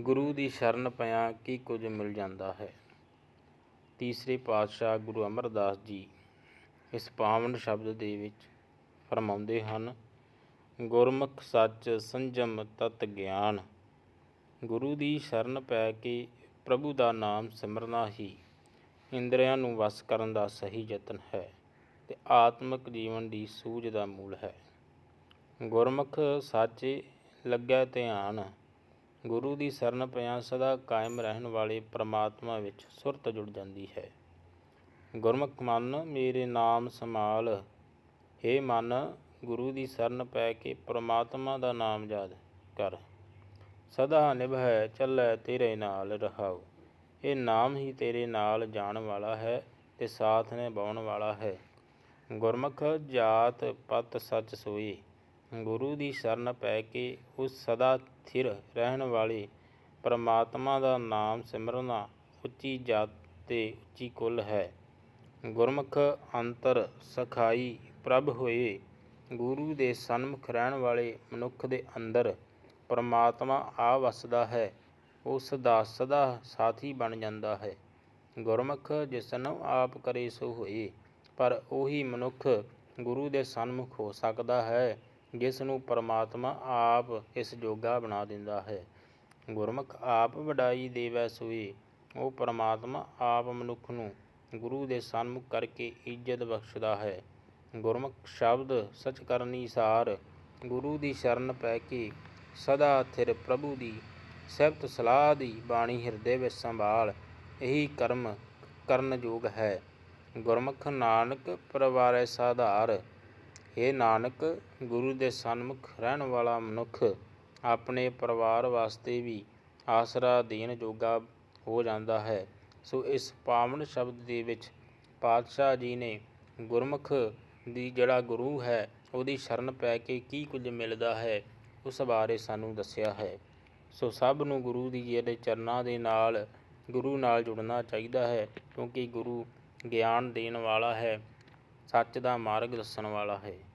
ਗੁਰੂ ਦੀ ਸ਼ਰਨ ਪਿਆ ਕੀ ਕੁਝ ਮਿਲ ਜਾਂਦਾ ਹੈ? ਤੀਸਰੇ ਪਾਤਸ਼ਾਹ ਗੁਰੂ ਅਮਰਦਾਸ ਜੀ ਇਸ ਪਾਵਨ ਸ਼ਬਦ ਦੇ ਵਿੱਚ ਫਰਮਾਉਂਦੇ ਹਨ, ਗੁਰਮੁਖ ਸੱਚ ਸੰਜਮ ਤਤ ਗਿਆਨ। ਗੁਰੂ ਦੀ ਸ਼ਰਨ ਪੈ ਕੇ ਪ੍ਰਭੂ ਦਾ ਨਾਮ ਸਿਮਰਨਾ ਹੀ ਇੰਦਰੀਆਂ ਨੂੰ ਵਸ ਕਰਨ ਦਾ ਸਹੀ ਯਤਨ ਹੈ ਤੇ ਆਤਮਿਕ ਜੀਵਨ ਦੀ ਸੂਝ ਦਾ ਮੂਲ ਹੈ। ਗੁਰਮੁਖ ਸਾਚੇ ਲੱਗਿਆ ਧਿਆਨ ਗੁਰੂ ਦੀ ਸ਼ਰਨ ਪਿਆ ਸਦਾ ਕਾਇਮ ਰਹਿਣ ਵਾਲੇ ਪ੍ਰਮਾਤਮਾ ਵਿੱਚ ਸੁਰਤ ਜੁੜ ਜਾਂਦੀ ਹੈ। ਗੁਰਮੁਖ ਮਨ, ਮੇਰੇ ਨਾਮ ਸਮਾਲ हे ਮਨ, ਗੁਰੂ ਦੀ ਸ਼ਰਨ ਪੈ ਕੇ ਪ੍ਰਮਾਤਮਾ ਦਾ ਨਾਮ ਯਾਦ ਕਰ। ਸਦਾ ਨਿਭੈ, ਚੱਲੈ ਤੇਰੇ ਨਾਲ ਰਹਾਉ। ਇਹ ਨਾਮ ਹੀ ਤੇਰੇ ਨਾਲ ਜਾਣ ਵਾਲਾ ਹੈ ਤੇ ਸਾਥ ਨਿਭਾਉਣ ਵਾਲਾ ਹੈ। ਗੁਰਮੁਖ ਜਾਤ ਪਤ ਸੱਚ ਸੋਈ। ਗੁਰੂ ਦੀ ਸ਼ਰਨ ਪੈ ਕੇ ਉਸ ਸਦਾ ਥਿਰ ਰਹਿਣ ਵਾਲੇ ਪਰਮਾਤਮਾ ਦਾ ਨਾਮ ਸਿਮਰਨਾ ਉੱਚੀ ਜਾਤ ਤੇ ਉੱਚੀ ਕੁੱਲ ਹੈ। ਗੁਰਮੁਖ ਅੰਤਰ ਸਖਾਈ ਪ੍ਰਭ ਹੋਏ। ਗੁਰੂ ਦੇ ਸਨਮੁਖ ਰਹਿਣ ਵਾਲੇ ਮਨੁੱਖ ਦੇ ਅੰਦਰ ਪਰਮਾਤਮਾ ਆ ਵਸਦਾ ਹੈ। ਉਸ ਦਾ ਸਦਾ ਸਾਥੀ ਬਣ ਜਾਂਦਾ ਹੈ। ਗੁਰਮੁਖ ਜਿਸਨੂੰ ਆਪ ਕਰੇ ਸੋ ਹੋਏ। ਪਰ ਉਹੀ ਮਨੁੱਖ ਗੁਰੂ ਦੇ ਸਨਮੁਖ ਹੋ ਸਕਦਾ ਹੈ। ਜਿਸ ਨੂੰ ਪਰਮਾਤਮਾ ਆਪ ਇਸ ਜੋਗਾ ਬਣਾ ਦਿੰਦਾ ਹੈ। ਗੁਰਮੁਖ ਆਪ ਵਡਾਈ ਦੇਵੈ ਸੋਈ, ਉਹ ਪਰਮਾਤਮਾ ਆਪ ਮਨੁੱਖ ਨੂੰ ਗੁਰੂ ਦੇ ਸਨਮੁਖ ਕਰਕੇ ਇੱਜ਼ਤ ਬਖਸ਼ਦਾ ਹੈ। ਗੁਰਮੁਖ ਸ਼ਬਦ ਸਚ ਕਰਨੀ ਸਾਰ ਗੁਰੂ ਦੀ ਸ਼ਰਨ ਪੈ ਕੇ ਸਦਾ ਥਿਰ ਪ੍ਰਭੂ ਦੀ ਸਿਫਤ ਸਲਾਹ ਦੀ ਬਾਣੀ ਹਿਰਦੇ ਵਿੱਚ ਸੰਭਾਲ, ਇਹੀ ਕਰਮ ਕਰਨ ਯੋਗ ਹੈ। ਗੁਰਮੁਖ ਨਾਨਕ ਪਰਵਾਰੈ ਸਾਧਾਰ हे ਨਾਨਕ, ਗੁਰੂ ਦੇ ਸਨਮੁਖ ਰਹਿਣ ਵਾਲਾ ਮਨੁੱਖ, ਆਪਣੇ ਪਰਿਵਾਰ ਵਾਸਤੇ ਵੀ ਆਸਰਾ ਦੇਣ ਜੋਗਾ ਹੋ ਜਾਂਦਾ ਹੈ। ਸੋ ਇਸ ਪਾਵਨ ਸ਼ਬਦ ਦੇ ਵਿੱਚ ਪਾਤਸ਼ਾਹ ਜੀ ਨੇ ਗੁਰਮੁਖ ਦੀ ਜਿਹੜਾ ਗੁਰੂ ਹੈ, ਉਹਦੀ ਸ਼ਰਨ ਪੈ ਕੇ ਕੀ ਕੁਝ ਮਿਲਦਾ ਹੈ, ਉਸ ਬਾਰੇ ਸਾਨੂੰ ਦੱਸਿਆ ਹੈ। ਸੋ ਸਭ ਨੂੰ ਗੁਰੂ ਦੀ ਜਿਹੜੇ ਚਰਨਾਂ ਦੇ ਨਾਲ, ਗੁਰੂ ਨਾਲ ਜੁੜਨਾ ਚਾਹੀਦਾ ਹੈ, ਕਿਉਂਕਿ ਗੁਰੂ ਗਿਆਨ ਦੇਣ ਵਾਲਾ ਹੈ, ਸੱਚ ਦਾ ਮਾਰਗ ਦੱਸਣ ਵਾਲਾ ਹੈ।